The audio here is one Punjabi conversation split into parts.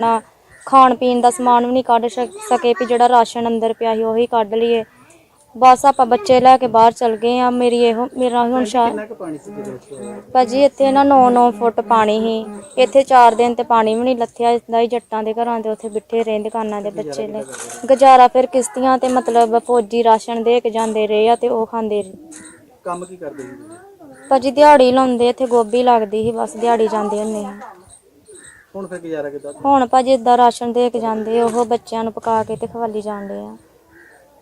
ਨਾ ਖਾਣ ਪੀਣ ਦਾ ਸਮਾਨ ਵੀ ਨਹੀਂ ਕੱਢ ਸ਼ਕ- ਸਕੇ ਵੀ ਜਿਹੜਾ ਰਾਸ਼ਨ ਅੰਦਰ ਪਿਆ ਸੀ ਉਹੀ ਕੱਢ ਲਈਏ। ਬਸ ਆਪਾਂ ਬੱਚੇ ਲੈ ਕੇ ਬਾਹਰ ਚਲ ਗਏ ਆ ਮੇਰੀ ਇਹੋ ਮੇਰਾ ਹੁਣ ਸ਼ਾ ਕਿੰਨਾ ਕੁ ਪਾਣੀ ਸੀ ਜਦੋਂ ਉੱਥੇ? ਆਏ? ਭਾਜੀ ਇੱਥੇ ਨਾ 9-9 ਫੁੱਟ ਪਾਣੀ ਸੀ। ਇੱਥੇ 4 ਦਿਨ ਤੇ ਪਾਣੀ ਵੀ ਨਹੀਂ ਲੱਥਿਆ। ਇਸਦਾ ਹੀ ਜੱਟਾਂ ਦੇ ਘਰਾਂ ਦੇ ਉੱਥੇ ਬਿਠੇ ਰਹੇ ਦੁਕਾਨਾਂ ਦੇ ਬੱਚੇ ਲੈ। ਗੁਜ਼ਾਰਾ ਫਿਰ ਕਿਸ਼ਤੀਆਂ ਤੇ ਮਤਲਬ ਫੌਜੀ ਰਾਸ਼ਨ ਦੇ ਕੇ ਜਾਂਦੇ ਰਹੇ ਆ ਤੇ ਉਹ ਖਾਂਦੇ ਰਹੇ। ਕੰਮ ਕੀ ਕਰਦੇ ਸੀ ਤੁਸੀਂ? ਭਾਜੀ ਦਿਹਾੜੀ ਲਾਉਂਦੇ ਇੱਥੇ ਗੋਭੀ ਲੱਗਦੀ ਸੀ। ਬਸ ਦਿਹਾੜੀ ਜਾਂਦੇ ਹੁੰਦੇ ਸੀ ਹੁਣ ਫਿਰ ਗੁਜ਼ਾਰਾ ਕਿੱਦਾਂ ਹੁਣ ਭਾਜੀ ਇਦਾਂ ਰਾਸ਼ਨ ਦੇ ਕੇ ਜਾਂਦੇ ਉਹ ਬੱਚਿਆਂ ਨੂੰ ਪਕਾ ਕੇ ਤੇ ਖਵਾਲੀ ਜਾਂਦੇ ਆ।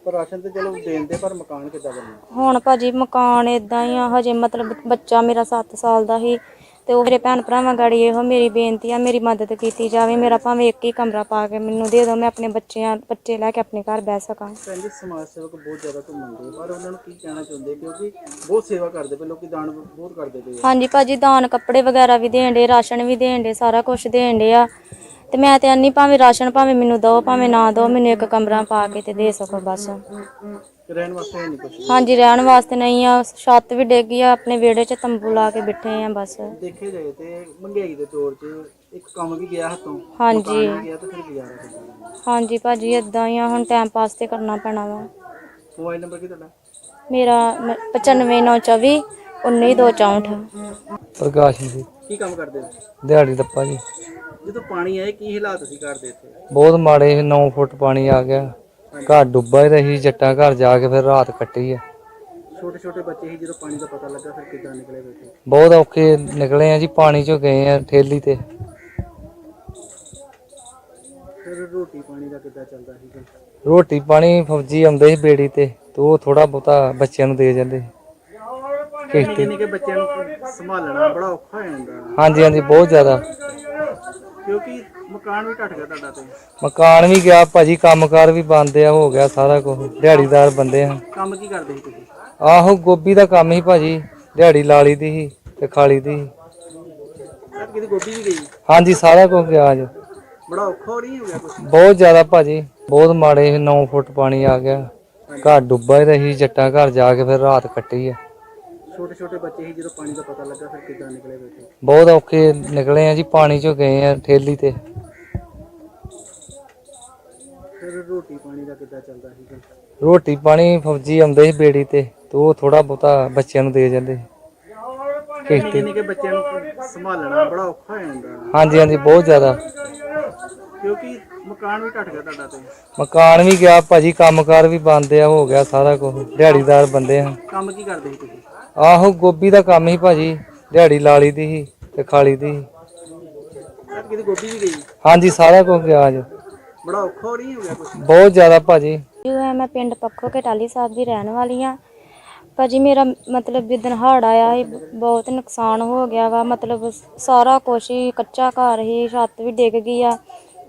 ਪਰ ਰਾਸ਼ਨ ਤੇ ਚਲੋ ਦੇਂਦੇ ਪਰ ਮਕਾਨ ਕਿੱਦਾਂ ਬਣਨਾ? ਹੁਣ ਭਾਜੀ ਮਕਾਨ ਇਦਾਂ ਹੀ ਆ ਹਜੇ ਮਤਲਬ ਬੱਚਾ ਮੇਰਾ 7 ਸਾਲ ਦਾ ਸੀ ਤੇ ਉਹ ਮੇਰੇ ਭੈਣ ਭਰਾਵਾਂ ਗਾੜੀ ਇਹੋ ਮੇਰੀ ਬੇਨਤੀ ਆ ਮੇਰੀ ਮਦਦ ਕੀਤੀ ਜਾਵੇ ਮੇਰਾ ਭਾਵੇਂ ਇੱਕ ਹੀ ਕਮਰਾ ਪਾ ਕੇ ਮੈਨੂੰ ਦੇ ਦਿਓ ਮੈਂ ਆਪਣੇ ਬੱਚਿਆਂ ਬੱਚੇ ਲੈ ਕੇ ਆਪਣੇ ਘਰ ਬਹਿ ਸਕਾਂ। ਜੀ ਸਮਾਜ ਸੇਵਕ ਬਹੁਤ ਜ਼ਿਆਦਾ ਘੁੰਮਣਦੇ ਪਰ ਉਹਨਾਂ ਨੂੰ ਕੀ ਕਹਿਣਾ ਚਾਹੁੰਦੇ? ਕਿਉਂਕਿ ਬਹੁਤ ਸੇਵਾ ਕਰਦੇ ਪਏ ਲੋਕੀ ਦਾਨ ਬਹੁਤ ਕਰਦੇ ਪਏ ਆ। ਹਾਂਜੀ ਭਾਜੀ ਦਾਨ ਕੱਪੜੇ ਵਗੈਰਾ ਵੀ ਦੇਣ ਡੇ ਰਾਸ਼ਨ ਵੀ ਦੇਣ ਡੇ ਸਾਰਾ ਕੁਝ ਦੇਣ ਡੇ ਆ। ਤੇ ਮੈਂ ਤੇ ਅੰਨੀ ਭਾਵੇਂ ਰਾਸ਼ਨ ਭਾਵੇਂ ਮੈਨੂੰ ਦੋ ਭਾਵੇਂ ਨਾ ਦੋ ਮੈਨੂੰ ਇੱਕ ਕਮਰਾ ਪਾ ਕੇ ਤੇ ਦੇ ਸਕੋ ਬਸ। ਰਹਿਣ ਵਾਸਤੇ ਨਹੀਂ ਕੁਝ ਹਾਂਜੀ ਰਹਿਣ ਵਾਸਤੇ ਨਹੀਂ ਆ ਛੱਤ ਵੀ ਡੇਗੀ ਆ ਆਪਣੇ ਵਿਹੜੇ 'ਚ ਤੰਬੂ ਲਾ ਕੇ ਬੈਠੇ ਆ ਬਸ। ਦੇਖੇ ਜਾਏ ਤੇ ਮਹਿੰਗਾਈ ਦੇ ਦੌਰ 'ਚ ਇੱਕ ਕੰਮ ਵੀ ਗਿਆ ਹੱਥੋਂ? ਹਾਂਜੀ। ਮਕਾਨ ਵੀ ਗਿਆ ਤੇ ਫਿਰ ਗੁਜ਼ਾਰਾ ਕਿੱਦਾਂ ਹਾਂਜੀ ਭਾਜੀ ਇਦਾਂ ਹੀ ਆ ਹੁਣ ਟਾਈਮ ਪਾਸ ਤੇ ਕਰਨਾ ਪੈਣਾ ਵਾ। ਮੋਬਾਈਲ ਨੰਬਰ ਕੀ ਤੁਹਾਡਾ? ਮੇਰਾ 95924 19264 ਪ੍ਰਕਾਸ਼ ਜੀ। ਕੀ ਕੰਮ ਕਰਦੇ ਹੋ? ਦਿਹਾੜੀ ਦੱਪਾ ਜੀ। ਜਦੋਂ ਪਾਣੀ ਆਏ ਕੀ ਹਾਲਾਤ ਸੀ ਘਰ ਦੇ ਇੱਥੇ? ਬਹੁਤ ਮਾੜੇ 9 ਫੁੱਟ ਪਾਣੀ ਆ ਗਿਆ। ਘਰ ਡੁੱਬਾ ਹੀ ਰਹੀ ਜੱਟਾਂ ਘਰ ਜਾ ਕੇ ਫਿਰ ਰਾਤ ਕੱਟੀ ਆ। ਛੋਟੇ ਛੋਟੇ ਬੱਚੇ ਸੀ ਜਦੋਂ ਪਾਣੀ ਦਾ ਪਤਾ ਲੱਗਾ ਫਿਰ ਕਿੱਦਾਂ ਨਿਕਲੇ ਬੈਠੇ? ਬਹੁਤ ਔਖੇ ਨਿਕਲੇ ਆ ਜੀ ਪਾਣੀ ਚੋਂ ਗਏ ਆ ਠੇਲੀ ਤੇ। ਫਿਰ ਰੋਟੀ ਪਾਣੀ ਦਾ ਕਿੱਦਾਂ ਚੱਲਦਾ ਸੀ ਫਿਰ? ਰੋਟੀ ਪਾਣੀ ਫੌਜੀ ਆਉਂਦੇ ਸੀ ਬੇੜੀ ਤੇ ਤੇ ਉਹ ਥੋੜਾ ਬਹੁਤਾ ਬੱਚਿਆਂ ਨੂੰ ਦੇ ਜਾਂਦੇ ਸੀ। ਨਿੱਕੇ ਨਿੱਕੇ ਬੱਚਿਆਂ ਨੂੰ ਸੰਭਾਲਣਾ ਬੜਾ ਔਖਾ ਹੋ ਜਾਂਦਾ। ਹਾਂਜੀ ਹਾਂਜੀ ਬਹੁਤ ਜ਼ਿਆਦਾ। ਕਿਉਂਕਿ ਮਕਾਨ ਵੀ ਗਿਆ ਤੁਹਾਡਾ ਤੇ। ਮਕਾਨ ਵੀ ਗਿਆ ਭਾਜੀ ਕੰਮਕਾਰ ਵੀ ਬੰਦ ਆ ਹੋ ਗਿਆ ਸਾਰਾ ਕੁਝ ਦਿਹਾੜੀਦਾਰ ਬੰਦੇ ਆ। ਕੰਮ ਕੀ ਕਰਦੇ ਸੀ ਤੁਸੀਂ? ਆਹੋ ਗੋਭੀ ਦਾ ਕੰਮ ਹੀ ਭਾਜੀ। ਦਿਹਾੜੀ ਲਾਲੀ ਦੀ ਸੀ ਤੇ ਖਾਲੀ ਦੀ ਸੀ। ਯਾਰ ਕਿਤੇ ਗੋਭੀ ਵੀ ਗਈ? ਹਾਂਜੀ ਸਾਰਾ ਕੁਝ ਗਿਆ ਅੱਜ। ਬੜਾ ਔਖਾ ਹੋ ਰਹੀ ਹੋ ਗਿਆ ਕੁਛ? ਬਹੁਤ ਜ਼ਿਆਦਾ ਭਾਜੀ। ਬਹੁਤ ਮਾੜੇ 9 ਫੁੱਟ ਪਾਣੀ ਆ ਗਿਆ। ਘਰ ਡੁੱਬਾ ਹੀ ਰਹੀ ਜੱਟਾਂ ਘਰ ਜਾ ਕੇ ਫਿਰ ਰਾਤ ਕੱਟੀ ਆ। ਛੋਟੇ ਛੋਟੇ ਬੱਚੇ ਸੀ ਜਦੋਂ ਪਾਣੀ ਦਾ ਪਤਾ ਲੱਗਾ ਫਿਰ ਕਿੱਦਾਂ ਨਿਕਲੇ ਬੈਠੇ ਬਹੁਤ ਔਖੇ ਨਿਕਲੇ ਆ ਜੀ ਪਾਣੀ ਚੋਂ ਗਏ ਆ ਠੇਲੀ ਤੇ। ਫਿਰ ਰੋਟੀ ਪਾਣੀ ਦਾ ਕਿੱਦਾਂ ਚੱਲਦਾ ਸੀ ਫਿਰ? ਰੋਟੀ ਪਾਣੀ ਫੌਜੀ ਆਉਂਦੇ ਸੀ ਬੇੜੀ ਤੇ ਤੇ ਉਹ ਥੋੜਾ ਬਹੁਤਾ ਬੱਚਿਆਂ ਨੂੰ ਦੇ ਜਾਂਦੇ ਸੀ। ਨਿੱਕੇ ਨਿੱਕੇ ਬੱਚਿਆਂ ਨੂੰ ਸੰਭਾਲਣਾ ਬੜਾ ਔਖਾ ਹੋ ਜਾਂਦਾ। ਹਾਂਜੀ ਹਾਂਜੀ ਬਹੁਤ ਜ਼ਿਆਦਾ। ਕਿਉਂਕਿ ਮਕਾਨ ਵੀ ਢੱਟ ਗਿਆ ਤੁਹਾਡਾ ਤੇ। ਮਕਾਨ ਵੀ ਗਿਆ ਭਾਜੀ ਕੰਮਕਾਰ ਵੀ ਬੰਦ ਆ ਹੋ ਗਿਆ ਸਾਰਾ ਕੁਝ ਦਿਹਾੜੀਦਾਰ ਬੰਦੇ ਆ। ਕੰਮ ਕੀ ਕਰਦੇ ਸੀ ਤੁਸੀਂ? ਆਹੋ ਗੋਭੀ ਦਾ ਕੰਮ ਹੀ ਭਾਜੀ ਦਿਹਾੜੀ ਦੀ ਸੀ ਤੇ ਖਾਲੀ ਦੀ ਸੀ। ਕਿਤੇ ਗੋਭੀ ਵੀ ਗਈ? ਹਾਂਜੀ ਸਾਰਾ ਕੁਝ ਗਿਆ ਅੱਜ। ਬੜਾ ਔਖਾ ਹੋ ਰਹੀ ਹੋ ਗਿਆ ਕੁਛ? ਬਹੁਤ ਜ਼ਿਆਦਾ ਭਾਜੀ। ਜੋ ਮੈਂ ਪਿੰਡ ਪੱਖੋ ਕੇ ਟਾਲੀ ਸਾਹਿਬ ਦੀ ਰਹਿਣ ਵਾਲੀ ਆ ਭਾਜੀ ਮੇਰਾ ਮਤਲਬ ਜਿੱਦਣ ਹੜ੍ਹ ਆਇਆ ਸੀ ਬਹੁਤ ਨੁਕਸਾਨ ਹੋ ਗਿਆ ਵਾ। ਮਤਲਬ ਸਾਰਾ ਕੁਛ ਹੀ ਕੱਚਾ ਘਰ ਹੀ ਛੱਤ ਵੀ ਡਿੱਗ ਗਈ ਆ।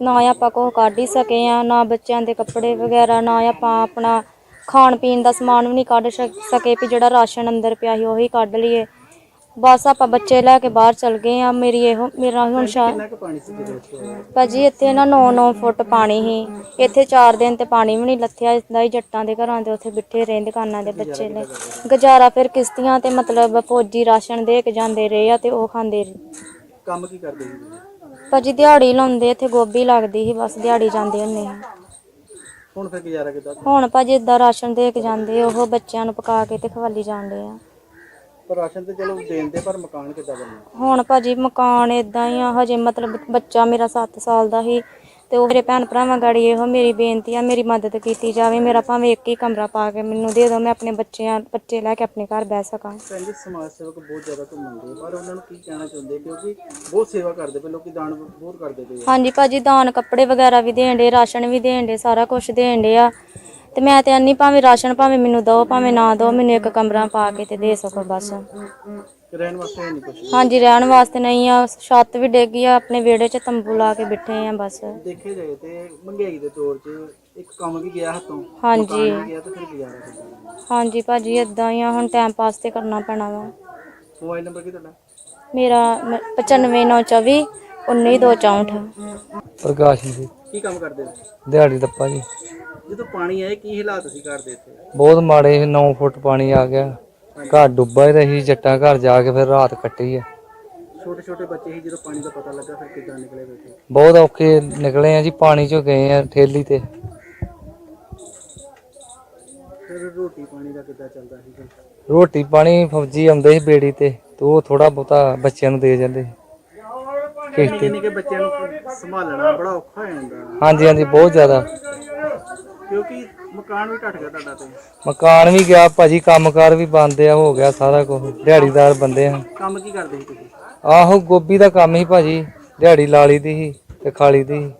ਨਾ ਆਪਾਂ ਕੁਛ ਕੱਢ ਹੀ ਸਕੇ ਆ ਨਾ ਬੱਚਿਆਂ ਦੇ ਕੱਪੜੇ ਵਗੈਰਾ ਨਾ ਆਪਾਂ ਆਪਣਾ ਖਾਣ ਪੀਣ ਦਾ ਸਮਾਨ ਵੀ ਨਹੀਂ ਕੱਢ ਸ਼ਕ- ਸਕੇ ਵੀ ਜਿਹੜਾ ਰਾਸ਼ਨ ਅੰਦਰ ਪਿਆ ਸੀ ਉਹੀ ਕੱਢ ਲਈਏ। ਬਸ ਆਪਾਂ ਬੱਚੇ ਲੈ ਕੇ ਬਾਹਰ ਚਲ ਗਏ ਆ ਮੇਰੀ ਇਹੋ ਮੇਰਾ ਹੁਣ ਸ਼ਾ ਕਿੰਨਾ ਕੁ ਪਾਣੀ ਸੀ ਜਦੋਂ ਉੱਥੇ ਆਏ? ਭਾਜੀ ਇੱਥੇ ਨਾ 9-9 ਫੁੱਟ ਪਾਣੀ ਸੀ। ਇੱਥੇ 4 ਦਿਨ ਤੇ ਪਾਣੀ ਵੀ ਨਹੀਂ ਲੱਥਿਆ। ਇਸਦਾ ਹੀ ਜੱਟਾਂ ਦੇ ਘਰਾਂ ਦੇ ਉੱਥੇ ਬਿਠੇ ਰਹੇ ਦੁਕਾਨਾਂ ਦੇ ਬੱਚੇ ਲੈ ਗੁਜ਼ਾਰਾ ਫਿਰ ਕਿਸ਼ਤੀਆਂ ਤੇ ਮਤਲਬ ਫੌਜੀ ਰਾਸ਼ਨ ਦੇ ਕੇ ਜਾਂਦੇ ਰਹੇ ਆ ਤੇ ਉਹ ਖਾਂਦੇ ਰਹੇ। ਕੰਮ ਕੀ ਕਰਦੇ ਸੀ ਤੁਸੀਂ? ਭਾਜੀ ਦਿਹਾੜੀ ਲਾਉਂਦੇ ਇੱਥੇ ਗੋਭੀ ਲੱਗਦੀ ਸੀ। ਬਸ ਦਿਹਾੜੀ ਜਾਂਦੇ ਹੁੰਦੇ ਸੀ ਹੁਣ ਫਿਰ ਗੁਜ਼ਾਰਾ ਕਿੱਦਾਂ ਹੁਣ ਭਾਜੀ ਇਦਾਂ ਰਾਸ਼ਨ ਦੇ ਕੇ ਜਾਂਦੇ ਉਹ ਬੱਚਿਆਂ ਨੂੰ ਪਕਾ ਕੇ ਤੇ ਖਵਾਲੀ ਜਾਂਦੇ ਆ। ਪਰ ਰਾਸ਼ਨ ਤੇ ਚਲੋ ਦੇਂਦੇ ਪਰ ਮਕਾਨ ਕਿੱਦਾਂ ਬਣਨਾ? ਹੁਣ ਭਾਜੀ ਮਕਾਨ ਇਦਾਂ ਹੀ ਆ ਹਜੇ ਮਤਲਬ ਬੱਚਾ ਮੇਰਾ 7 ਸਾਲ ਦਾ ਸੀ ਤੇ ਉਹ ਮੇਰੇ ਭੈਣ ਭਰਾਵਾਂ ਗਾੜੀ ਇਹੋ ਮੇਰੀ ਬੇਨਤੀ ਆ ਮੇਰੀ ਮਦਦ ਕੀਤੀ ਜਾਵੇ ਮੇਰਾ ਭਾਵੇਂ ਇੱਕ ਹੀ ਕਮਰਾ ਪਾ ਕੇ ਮੈਨੂੰ ਦੇ ਦਿਓ ਮੈਂ ਆਪਣੇ ਬੱਚਿਆਂ ਬੱਚੇ ਲੈ ਕੇ ਆਪਣੇ ਘਰ ਬਹਿ ਸਕਾਂ। ਜੀ ਸਮਾਜ ਸੇਵਕ ਬਹੁਤ ਜ਼ਿਆਦਾ ਘੁੰਮਣਦੇ ਪਰ ਉਹਨਾਂ ਨੂੰ ਕੀ ਕਹਿਣਾ ਚਾਹੁੰਦੇ? ਕਿਉਂਕਿ ਬਹੁਤ ਸੇਵਾ ਕਰਦੇ ਪਏ ਲੋਕੀ ਦਾਨ ਬਹੁਤ ਕਰਦੇ ਪਏ ਆ। ਹਾਂਜੀ ਭਾਜੀ ਦਾਨ ਕੱਪੜੇ ਵਗੈਰਾ ਵੀ ਦੇਣ ਡੇ ਰਾਸ਼ਨ ਵੀ ਦੇਣ ਡੇ ਸਾਰਾ ਕੁਝ ਦੇਣ ਡੇ ਆ। ਤੇ ਮੈਂ ਤੇ ਅੰਨੀ ਭਾਵੇਂ ਰਾਸ਼ਨ ਭਾਵੇਂ ਮੈਨੂੰ ਦੋ ਭਾਵੇਂ ਨਾ ਦੋ ਮੈਨੂੰ ਇੱਕ ਕਮਰਾ ਪਾ ਕੇ ਤੇ ਦੇ ਸਕੋ ਬਸ। ਤੇ ਰਹਿਣ ਵਾਸਤੇ ਹੈ ਨਹੀਂ ਕੁਝ ਹਾਂਜੀ ਰਹਿਣ ਵਾਸਤੇ ਨਹੀਂ ਆ। ਛੱਤ ਵੀ ਡੇਗੀ ਆ ਆਪਣੇ ਵਿਹੜੇ 'ਚ ਤੰਬੂ ਲਾ ਕੇ ਬੈਠੇ ਆ ਬਸ। ਦੇਖੇ ਜਾਏ ਤੇ ਮਹਿੰਗਾਈ ਦੇ ਦੌਰ 'ਚ ਇੱਕ ਕੰਮ ਵੀ ਗਿਆ ਹੱਥੋਂ ਹਾਂਜੀ। ਮਕਾਨ ਵੀ ਗਿਆ ਤੇ ਫਿਰ ਗੁਜ਼ਾਰਾ ਕਿੱਦਾਂ ਹਾਂਜੀ ਭਾਜੀ ਇਦਾਂ ਹੀ ਆ ਹੁਣ ਟਾਈਮ ਪਾਸ ਤੇ ਕਰਨਾ ਪੈਣਾ ਵਾ। ਮੋਬਾਈਲ ਨੰਬਰ ਕੀ ਤੁਹਾਡਾ? ਮੇਰਾ 95924 19264 ਪ੍ਰਕਾਸ਼ ਜੀ। ਕੀ ਕੰਮ ਕਰਦੇ ਹੋ? ਦਿਹਾੜੀ ਦੱਪਾ ਜੀ। ਜਦੋਂ ਪਾਣੀ ਆਏ ਕੀ ਹਾਲਾਤ ਸੀ ਘਰ ਦੇ ਇੱਥੇ? ਬਹੁਤ ਮਾੜੇ 9 ਫੁੱਟ ਪਾਣੀ ਆ ਗਿਆ। ਘਰ ਡੁੱਬਾ ਹੀ ਰਹੀ ਜੱਟਾਂ ਘਰ ਜਾ ਕੇ ਫਿਰ ਰਾਤ ਕੱਟੀ ਆ। ਛੋਟੇ ਛੋਟੇ ਬੱਚੇ ਸੀ ਜਦੋਂ ਪਾਣੀ ਦਾ ਪਤਾ ਲੱਗਾ ਫਿਰ ਕਿੱਦਾਂ ਨਿਕਲੇ ਬੈਠੇ ਬਹੁਤ ਔਖੇ ਨਿਕਲੇ ਆ ਜੀ ਪਾਣੀ ਚੋਂ ਗਏ ਆ ਠੇਲੀ ਤੇ। ਫਿਰ ਰੋਟੀ ਪਾਣੀ ਦਾ ਕਿੱਦਾਂ ਚੱਲਦਾ ਸੀ ਫਿਰ? ਰੋਟੀ ਪਾਣੀ ਫੌਜੀ ਆਉਂਦੇ ਸੀ ਬੇੜੀ ਤੇ ਤੇ ਉਹ ਥੋੜਾ ਬਹੁਤਾ ਬੱਚਿਆਂ ਨੂੰ ਦੇ ਜਾਂਦੇ ਸੀ। ਨਿੱਕੇ ਕਿਸ਼ਤੀ ਨਿੱਕੇ ਬੱਚਿਆਂ ਨੂੰ ਸੰਭਾਲਣਾ ਬੜਾ ਔਖਾ ਹੋ ਜਾਂਦਾ। ਹਾਂਜੀ ਹਾਂਜੀ ਬਹੁਤ ਜ਼ਿਆਦਾ। ਕਿਉਂਕਿ ਮਕਾਨ ਵੀ ਗਿਆ ਤੁਹਾਡਾ ਤੇ। ਮਕਾਨ ਵੀ ਗਿਆ ਭਾਜੀ ਕੰਮਕਾਰ ਵੀ ਬੰਦ ਆ ਹੋ ਗਿਆ ਸਾਰਾ ਕੁਝ ਦਿਹਾੜੀਦਾਰ ਬੰਦੇ ਆ। ਕੰਮ ਕੀ ਕਰਦੇ ਸੀ ਤੁਸੀਂ? ਆਹੋ ਗੋਭੀ ਦਾ ਕੰਮ ਹੀ ਭਾਜੀ। ਦਿਹਾੜੀ ਲਾਲੀ ਦੀ ਸੀ ਤੇ ਖਾਲੀ ਦੀ ਸੀ।